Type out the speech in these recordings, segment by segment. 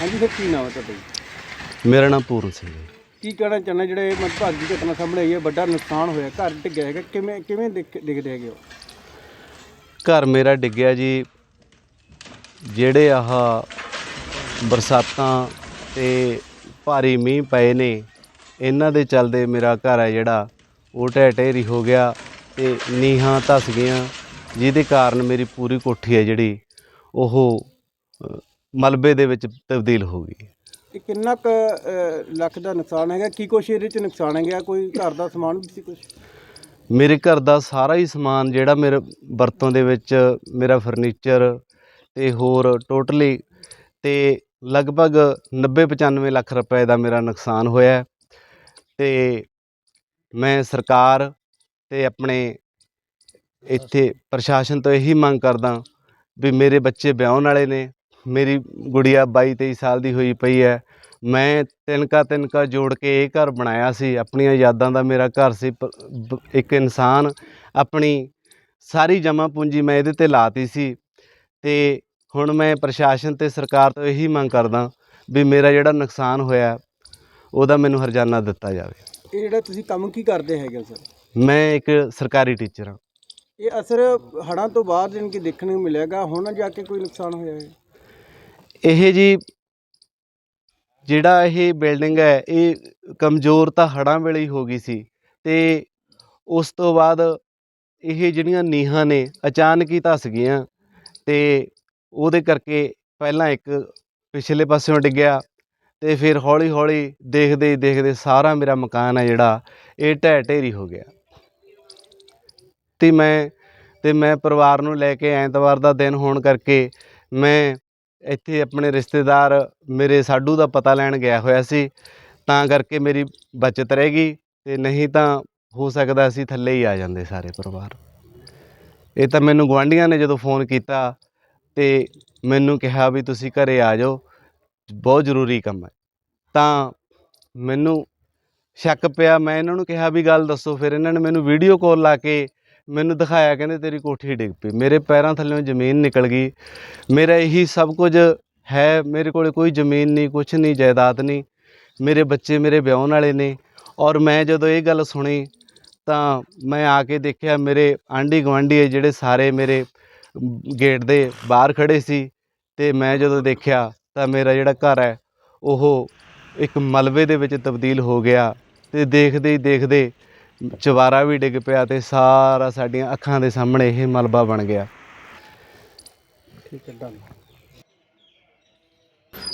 ਹਾਂਜੀ ਸਰ ਕੀ ਨਾਮ ਹੈ ਤੁਹਾਡਾ ਜੀ? ਮੇਰਾ ਨਾਮ ਪੂਰਨ ਸਿੰਘ ਹੈ। ਕੀ ਕਹਿਣਾ ਚਾਹੁੰਦੇ ਜਿਹੜੇ ਇਹ ਮੰਦਭਾਗੀ ਘਟਨਾ ਸਾਹਮਣੇ ਆਈ ਹੈ ਵੱਡਾ ਨੁਕਸਾਨ ਹੋਇਆ ਘਰ ਡਿੱਗਿਆ ਹੈਗਾ ਕਿਵੇਂ ਕਿਵੇਂ ਦਿਖ- ਦਿਖਦੇ ਹੈਗੇ ਹੋ ਘਰ ਮੇਰਾ ਡਿੱਗਿਆ ਜੀ। ਜਿਹੜੇ ਆਹ ਬਰਸਾਤਾਂ ਤੇ ਭਾਰੀ ਮੀਂਹ ਪਏ ਨੇ ਇਹਨਾਂ ਦੇ ਚੱਲਦੇ ਮੇਰਾ ਘਰ ਹੈ ਜਿਹੜਾ ਉਹ ਢਹਿ ਢੇਰੀ ਹੋ ਗਿਆ ਤੇ ਨੀਹਾਂ ਧਸ ਗਈਆਂ ਜਿਹਦੇ ਕਾਰਨ ਮੇਰੀ ਪੂਰੀ ਕੋਠੀ ਹੈ ਜਿਹੜੀ ਉਹ ਅ, ਮਲਬੇ ਦੇ ਵਿੱਚ ਤਬਦੀਲ ਹੋ ਗਈ। ਇਹ ਕਿੰਨਾ ਕੁ ਅ, ਲੱਖ ਦਾ ਨੁਕਸਾਨ ਹੈਗਾ? ਕੀ ਕੁਛ ਇਹਦੇ ਚ ਨੁਕਸਾਨ ਹੈਗਾ? ਕੋਈ ਘਰ ਦਾ ਸਮਾਨ ਵੀ ਸੀ ਕੁਛ? ਮੇਰੇ ਘਰ ਦਾ ਸਾਰਾ ਹੀ ਸਮਾਨ ਜਿਹੜਾ ਮੇਰੇ ਵਰਤੋਂ ਦੇ ਵਿੱਚ ਮੇਰਾ ਫਰਨੀਚਰ ਤੇ ਹੋਰ ਟੋਟਲੀ ਤੇ ਲਗਭਗ 90 95 ਲੱਖ ਰੁਪਏ ਦਾ ਮੇਰਾ ਨੁਕਸਾਨ ਹੋਇਆ ਹੈ। ਤੇ ਮੈਂ ਸਰਕਾਰ ਤੇ ਆਪਣੇ ਇੱਥੇ ਪ੍ਰਸ਼ਾਸਨ ਤੋਂ ਇਹੀ ਮੰਗ ਕਰਦਾ ਵੀ ਮੇਰੇ ਬੱਚੇ ਵਿਆਹੁਣ ਵਾਲੇ ਨੇ ਮੇਰੀ ਗੁੜੀਆ 22 23 ਸਾਲ ਦੀ ਹੋਈ ਪਈ ਹੈ। ਮੈਂ ਤਿੰਨਕਾ ਤਿੰਨਕਾ ਜੋੜ ਕੇ ਇਹ ਘਰ ਬਣਾਇਆ ਸੀ। ਆਪਣੀਆਂ ਯਾਦਾਂ ਦਾ ਮੇਰਾ ਘਰ ਸੀ। ਇੱਕ ਇਨਸਾਨ ਆਪਣੀ ਸਾਰੀ ਜਮ੍ਹਾਂ ਪੂੰਜੀ ਮੈਂ ਇਹਦੇ ਤੇ ਲਾਤੀ ਸੀ। ਤੇ ਹੁਣ ਮੈਂ ਪ੍ਰਸ਼ਾਸਨ ਤੇ ਸਰਕਾਰ ਤੋਂ ਇਹੀ ਮੰਗ ਕਰਦਾ ਵੀ ਮੇਰਾ ਜਿਹੜਾ ਨੁਕਸਾਨ ਹੋਇਆ ਉਹਦਾ ਮੈਨੂੰ ਹਰਜਾਨਾ ਦਿੱਤਾ ਜਾਵੇ। ਇਹ ਜਿਹੜਾ ਤੁਸੀਂ ਕੰਮ ਕੀ ਕਰਦੇ ਹੈਗੇ ਹੋ ਸਰ? ਮੈਂ ਇੱਕ ਸਰਕਾਰੀ ਟੀਚਰ ਹਾਂ। ਇਹ ਅਸਰ ਹੜ੍ਹਾਂ ਤੋਂ ਬਾਅਦ ਜਾਣੀ ਕਿ ਦੇਖਣ ਨੂੰ ਮਿਲੇਗਾ ਹੁਣ ਜਾ ਕੇ ਕੋਈ ਨੁਕਸਾਨ ਹੋਇਆ ਹੈ? ਇਹ ਜੀ ਜਿਹੜਾ ਇਹ ਬਿਲਡਿੰਗ ਹੈ, ਇਹ ਕਮਜ਼ੋਰ ਤਾਂ ਹੜ੍ਹਾਂ ਵੇਲੇ ਹੀ ਹੋ ਗਈ ਸੀ ਤੇ ਉਸ ਤੋਂ ਬਾਅਦ ਇਹ ਜਿਹੜੀਆਂ ਨੀਹਾਂ ਨੇ, ਅਚਾਨਕ ਹੀ ਧਸ ਗਈਆਂ ਤੇ ਉਹਦੇ ਕਰਕੇ ਪਹਿਲਾਂ ਇੱਕ ਪਿਛਲੇ ਪਾਸਿਓਂ ਡਿੱਗਿਆ ਤੇ ਫਿਰ ਹੌਲੀ ਹੌਲੀ ਦੇਖਦੇ ਹੀ ਦੇਖਦੇ ਸਾਰਾ ਮੇਰਾ ਮਕਾਨ ਹੈ ਜਿਹੜਾ, ਇਹ ਢਹਿ ਢੇਰੀ ਹੋ ਗਿਆ। ਤੇ ਮੈਂ ਤੇ ਮੈਂ ਪਰਿਵਾਰ ਨੂੰ ਲੈ ਕੇ ਐਤਵਾਰ ਦਾ ਦਿਨ ਹੋਣ ਕਰਕੇ ਮੈਂ ਇੱਥੇ ਆਪਣੇ ਰਿਸ਼ਤੇਦਾਰ ਮੇਰੇ ਸਾਡੂ ਦਾ ਪਤਾ ਲੈਣ ਗਿਆ ਹੋਇਆ ਸੀ, ਤਾਂ ਕਰਕੇ ਮੇਰੀ ਬਚਤ ਰਹਿ ਗਈ ਤੇ ਨਹੀਂ ਤਾਂ ਹੋ ਸਕਦਾ ਅਸੀਂ ਥੱਲੇ ਹੀ ਆ ਜਾਂਦੇ ਸਾਰੇ ਪਰਿਵਾਰ। ਇਹ ਤਾਂ ਮੈਨੂੰ ਗੁਆਂਢੀਆਂ ਨੇ ਜਦੋਂ ਫੋਨ ਕੀਤਾ ਤੇ ਮੈਨੂੰ ਕਿਹਾ ਵੀ ਤੁਸੀਂ ਘਰੇ ਆ ਜਾਓ, ਬਹੁਤ ਜ਼ਰੂਰੀ ਕੰਮ ਹੈ। ਤਾਂ ਮੈਨੂੰ ਸ਼ੱਕ ਪਿਆ, ਮੈਂ ਇਹਨਾਂ ਨੂੰ ਕਿਹਾ ਵੀ ਗੱਲ ਦੱਸੋ, ਫਿਰ ਇਹਨਾਂ ਨੇ ਮੈਨੂੰ ਵੀਡੀਓ ਕਾਲ ਲਾ ਕੇ ਮੈਨੂੰ ਦਿਖਾਇਆ ਕਹਿੰਦੇ ਤੇਰੀ ਕੋਠੀ ਡਿੱਗ ਪਈ। ਮੇਰੇ ਪੈਰਾਂ ਥੱਲੇੋਂ ਜ਼ਮੀਨ ਨਿਕਲ ਗਈ। ਮੇਰਾ ਇਹੀ ਸਭ ਕੁਝ ਹੈ। ਮੇਰੇ ਕੋਲ ਕੋਈ ਜ਼ਮੀਨ ਨਹੀਂ ਕੁਝ ਨਹੀਂ, ਜਾਇਦਾਦ ਨਹੀਂ। ਮੇਰੇ ਬੱਚੇ ਮੇਰੇ ਵਿਆਹੁਣ ਵਾਲੇ ਨੇ। ਔਰ ਮੈਂ ਜਦੋਂ ਇਹ ਗੱਲ ਸੁਣੀ ਤਾਂ ਮੈਂ ਆ ਕੇ ਦੇਖਿਆ ਮੇਰੇ ਆਂਢੀ ਗੁਆਂਢੀ ਜਿਹੜੇ ਸਾਰੇ ਮੇਰੇ ਗੇਟ ਦੇ ਬਾਹਰ ਖੜੇ ਸੀ ਤੇ ਮੈਂ ਜਦੋਂ ਦੇਖਿਆ ਤਾਂ ਮੇਰਾ ਜਿਹੜਾ ਘਰ ਹੈ, ਉਹ ਇੱਕ ਮਲਬੇ ਦੇ ਵਿੱਚ ਤਬਦੀਲ ਹੋ ਗਿਆ। ਤੇ ਦੇਖਦੇ ਹੀ ਦੇਖਦੇ ਚਵਾਰਾ ਵੀ ਡਿੱਗ ਪਿਆ ਤੇ ਸਾਰਾ ਸਾਡੀਆਂ ਅੱਖਾਂ ਦੇ ਸਾਹਮਣੇ ਇਹ ਮਲਬਾ ਬਣ ਗਿਆ। ਠੀਕ ਹੈ ਡਨ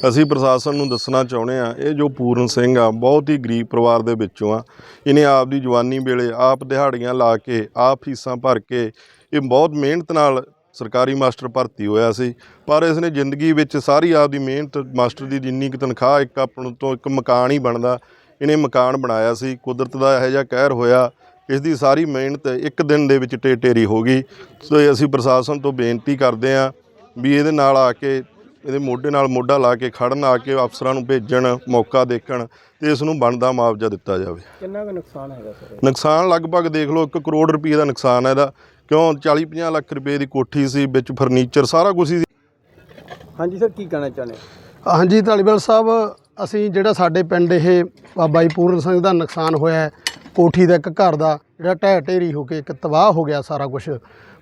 ਅਸੀਂ ਪ੍ਰਸ਼ਾਸਨ ਨੂੰ ਦੱਸਣਾ ਚਾਹੁੰਦੇ ਆ ਇਹ ਜੋ ਪੂਰਨ ਸਿੰਘ ਆ, ਬਹੁਤ ਹੀ ਗਰੀਬ ਪਰਿਵਾਰ ਦੇ ਵਿੱਚੋਂ ਆ। ਇਹਨੇ ਆਪ ਦੀ ਜਵਾਨੀ ਵੇਲੇ ਆਪ ਦਿਹਾੜੀਆਂ ਲਾ ਕੇ, ਆਪ ਫੀਸਾਂ ਭਰ ਕੇ, ਇਹ ਬਹੁਤ ਮਿਹਨਤ ਨਾਲ ਸਰਕਾਰੀ ਮਾਸਟਰ ਭਰਤੀ ਹੋਇਆ ਸੀ। ਪਰ ਇਸ ਨੇ ਜ਼ਿੰਦਗੀ ਵਿੱਚ ਸਾਰੀ ਆਪ ਦੀ ਮਿਹਨਤ, ਮਾਸਟਰ ਦੀ ਜਿੰਨੀ ਕੁ ਤਨਖਾਹ ਇੱਕ ਆਪਣ ਤੋਂ ਇੱਕ ਮਕਾਨ ਹੀ ਬਣਦਾ ਇਹਨੇ ਮਕਾਨ ਬਣਾਇਆ ਸੀ ਕੁਦਰਤ ਦਾ ਇਹੋ ਜਿਹਾ ਕਹਿਰ ਹੋਇਆ ਇਸ ਦੀ ਸਾਰੀ ਮਿਹਨਤ ਇੱਕ ਦਿਨ ਦੇ ਵਿੱਚ ਟੇ ਢੇਰੀ ਹੋ ਗਈ। ਸੋ ਅਸੀਂ ਪ੍ਰਸ਼ਾਸਨ ਤੋਂ ਬੇਨਤੀ ਕਰਦੇ ਹਾਂ ਵੀ ਇਹਦੇ ਨਾਲ ਆ ਕੇ ਇਹਦੇ ਮੋਢੇ ਨਾਲ ਮੋਢਾ ਲਾ ਕੇ ਖੜਨ ਆ ਕੇ ਅਫਸਰਾਂ ਨੂੰ ਭੇਜਣ ਮੌਕਾ ਦੇਖਣ ਤੇ ਇਸ ਨੂੰ ਬਣਦਾ ਮੁਆਵਜ਼ਾ ਦਿੱਤਾ ਜਾਵੇ। ਕਿੰਨਾ ਕੁ ਨੁਕਸਾਨ ਹੈਗਾ ਸਰ ਨੁਕਸਾਨ ਲਗਭਗ ਦੇਖ ਲਓ 1 ਕਰੋੜ ਰੁਪਏ ਦਾ ਨੁਕਸਾਨ ਹੈ ਇਹਦਾ। ਕਿਉਂ? 40 50 ਲੱਖ ਰੁਪਏ ਦੀ ਕੋਠੀ ਸੀ ਵਿੱਚ ਫਰਨੀਚਰ ਸਾਰਾ ਕੁਝ ਸੀ। ਹਾਂਜੀ ਸਰ ਕੀ ਕਹਿਣਾ ਚਾਹੁੰਦੇ ਹਾਂਜੀ, ਧਾਲੀਵਾਲ ਸਾਹਿਬ, ਅਸੀਂ ਜਿਹੜਾ ਸਾਡੇ ਪਿੰਡ ਇਹ ਬਾਬਾ ਜੀ ਪੂਰਨ ਸਿੰਘ ਦਾ ਨੁਕਸਾਨ ਹੋਇਆ ਕੋਠੀ ਦਾ ਇੱਕ ਘਰ ਦਾ, ਜਿਹੜਾ ਢਹਿ ਢੇਰੀ ਹੋ ਕੇ ਇੱਕ ਤਬਾਹ ਹੋ ਗਿਆ ਸਾਰਾ ਕੁਝ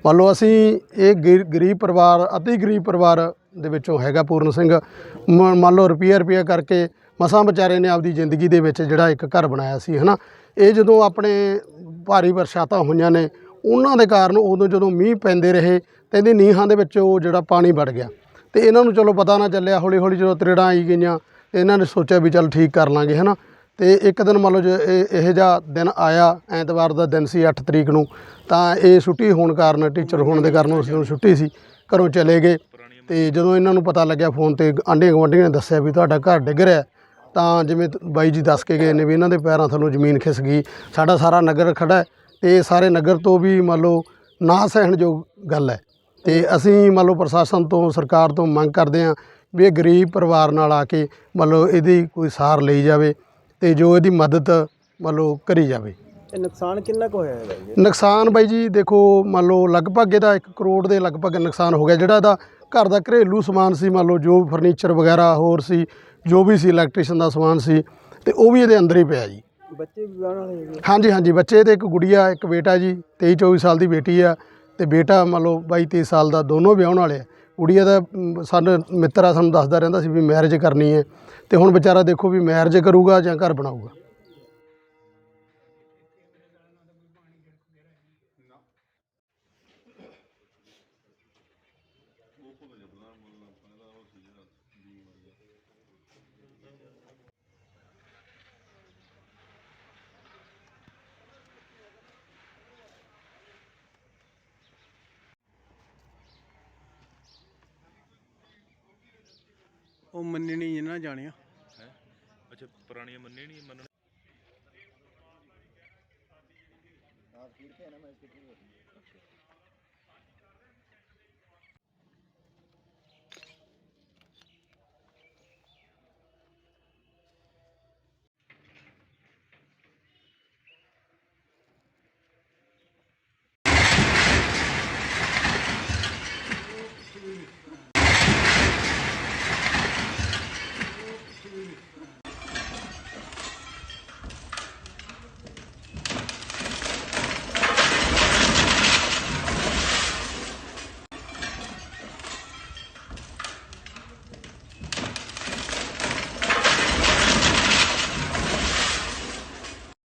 ਮੰਨ ਲਓ ਅਸੀਂ ਇਹ ਗਰੀ- ਗਰੀਬ ਪਰਿਵਾਰ, ਅਤੀ ਗਰੀਬ ਪਰਿਵਾਰ ਦੇ ਵਿੱਚੋਂ ਹੈਗਾ ਪੂਰਨ ਸਿੰਘ। ਮ- ਮੰਨ ਲਓ ਰੁਪਈਆ ਰੁਪਈਆ ਕਰਕੇ ਮਸਾਂ ਵਿਚਾਰੇ ਨੇ ਆਪਦੀ ਜ਼ਿੰਦਗੀ ਦੇ ਵਿੱਚ ਜਿਹੜਾ ਇੱਕ ਘਰ ਬਣਾਇਆ ਸੀ, ਹਨਾ। ਇਹ ਜਦੋਂ ਆਪਣੇ ਭਾਰੀ ਬਰਸਾਤਾਂ ਹੋਈਆਂ ਨੇ, ਉਹਨਾਂ ਦੇ ਕਾਰਨ ਉਦੋਂ ਜਦੋਂ ਮੀਂਹ ਪੈਂਦੇ ਰਹੇ, ਤੇ ਇਹਦੀ ਨੀਹਾਂ ਦੇ ਵਿੱਚ ਉਹ ਜਿਹੜਾ ਪਾਣੀ ਵੜ ਗਿਆ। ਤੇ ਇਹਨਾਂ ਨੂੰ ਚਲੋ ਪਤਾ ਨਾ ਚੱਲਿਆ ਹੌਲੀ ਹੌਲੀ ਜਦੋਂ ਤਰੇੜਾਂ ਆਈ ਗਈਆਂ, ਤੇ ਇਹਨਾਂ ਨੇ ਸੋਚਿਆ ਵੀ ਚੱਲ ਠੀਕ ਕਰ ਲਾਂਗੇ, ਹਨਾ? ਤੇ ਇੱਕ ਦਿਨ ਮੰਨ ਲਓ ਜੇ ਇਹ ਜਿਹਾ ਦਿਨ ਆਇਆ, ਐਤਵਾਰ ਦਾ ਦਿਨ ਸੀ 8 ਤਰੀਕ ਨੂੰ, ਤਾਂ ਇਹ ਛੁੱਟੀ ਹੋਣ ਕਾਰਨ ਟੀਚਰ ਹੋਣ ਦੇ ਕਾਰਨ ਉਸ ਨੂੰ ਛੁੱਟੀ ਸੀ, ਘਰੋਂ ਚਲੇ ਗਏ। ਤੇ ਜਦੋਂ ਇਹਨਾਂ ਨੂੰ ਪਤਾ ਲੱਗਿਆ ਫੋਨ ਤੇ ਆਂਢੀਆਂ ਗੁਆਂਢੀਆਂ ਨੇ ਦੱਸਿਆ ਵੀ ਤੁਹਾਡਾ ਘਰ ਡਿੱਗ ਰਿਹਾ ਤਾਂ ਜਿਵੇਂ ਬਾਈ ਜੀ ਦੱਸ ਕੇ ਗਏ ਨੇ ਵੀ ਇਹਨਾਂ ਦੇ ਪੈਰਾਂ ਥੱਲੋਂ ਜ਼ਮੀਨ ਖਿਸ ਗਈ, ਸਾਡਾ ਸਾਰਾ ਨਗਰ ਖੜਾ ਹੈ, ਤੇ ਸਾਰੇ ਨਗਰ ਤੋਂ ਵੀ ਮੰਨ ਲਓ ਨਾ ਸਹਿਣਯੋਗ ਗੱਲ ਹੈ। ਤੇ ਅਸੀਂ ਮੰਨ ਲਓ ਪ੍ਰਸ਼ਾਸਨ ਤੋਂ ਸਰਕਾਰ ਤੋਂ ਮੰਗ ਕਰਦੇ ਹਾਂ ਵੀ ਇਹ ਗਰੀਬ ਪਰਿਵਾਰ ਨਾਲ ਆ ਕੇ ਮੰਨ ਲਓ ਇਹਦੀ ਕੋਈ ਸਾਰ ਲਈ ਜਾਵੇ ਤੇ ਜੋ ਇਹਦੀ ਮਦਦ ਮੰਨ ਲਓ ਕਰੀ ਜਾਵੇ। ਇਹ ਨੁਕਸਾਨ ਕਿੰਨਾ ਕੁ ਹੋਇਆ ਹੈਗਾ ਜੀ? ਨੁਕਸਾਨ ਬਾਈ ਜੀ ਦੇਖੋ ਮੰਨ ਲਓ ਲਗਭਗ ਇਹਦਾ 1 ਕਰੋੜ ਦੇ ਲਗਭਗ ਨੁਕਸਾਨ ਹੋ ਗਿਆ ਜਿਹੜਾ ਇਹਦਾ ਘਰ ਦਾ ਘਰੇਲੂ ਸਮਾਨ ਸੀ ਮੰਨ ਲਓ ਜੋ ਫਰਨੀਚਰ ਵਗੈਰਾ ਹੋਰ ਸੀ ਜੋ ਵੀ ਸੀ ਇਲੈਕਟ੍ਰੀਸ਼ੀਅਨ ਦਾ ਸਮਾਨ ਸੀ ਤੇ ਉਹ ਵੀ ਇਹਦੇ ਅੰਦਰ ਹੀ ਪਿਆ ਜੀ। ਬੱਚੇ ਵੀ ਵਿਆਹਣ ਵਾਲੇ ਹੈਗੇ? ਹਾਂਜੀ ਹਾਂਜੀ ਬੱਚੇ ਤੇ ਇੱਕ ਗੁੜੀਆ ਇੱਕ ਬੇਟਾ ਜੀ 23 24 ਸਾਲ ਦੀ ਬੇਟੀ ਆ ਤੇ ਬੇਟਾ ਮੰਨ ਲਓ 22 23 ਸਾਲ ਦਾ ਦੋਨੋਂ ਵਿਆਹਣ ਵਾਲੇ ਆ। ਗੁੜੀਆ ਦਾ ਸਾਨੂੰ, ਮਿੱਤਰ ਆ ਸਾਨੂੰ ਦੱਸਦਾ ਰਹਿੰਦਾ ਸੀ ਵੀ ਮੈਰਿਜ ਕਰਨੀ ਹੈ। ਤੇ ਹੁਣ ਵਿਚਾਰਾ ਦੇਖੋ ਵੀ ਮੈਰਿਜ ਕਰੂਗਾ ਜਾਂ ਘਰ ਬਣਾਊਗਾ। ਉਹ ਮੰਨਣੀ ਨਹੀਂ ਨਾ ਜਾਣਿਆ। ਅੱਛਾ ਪੁਰਾਣੀਆਂ ਮੰਨੇ ਨਹੀਂ ਮੰਨਣ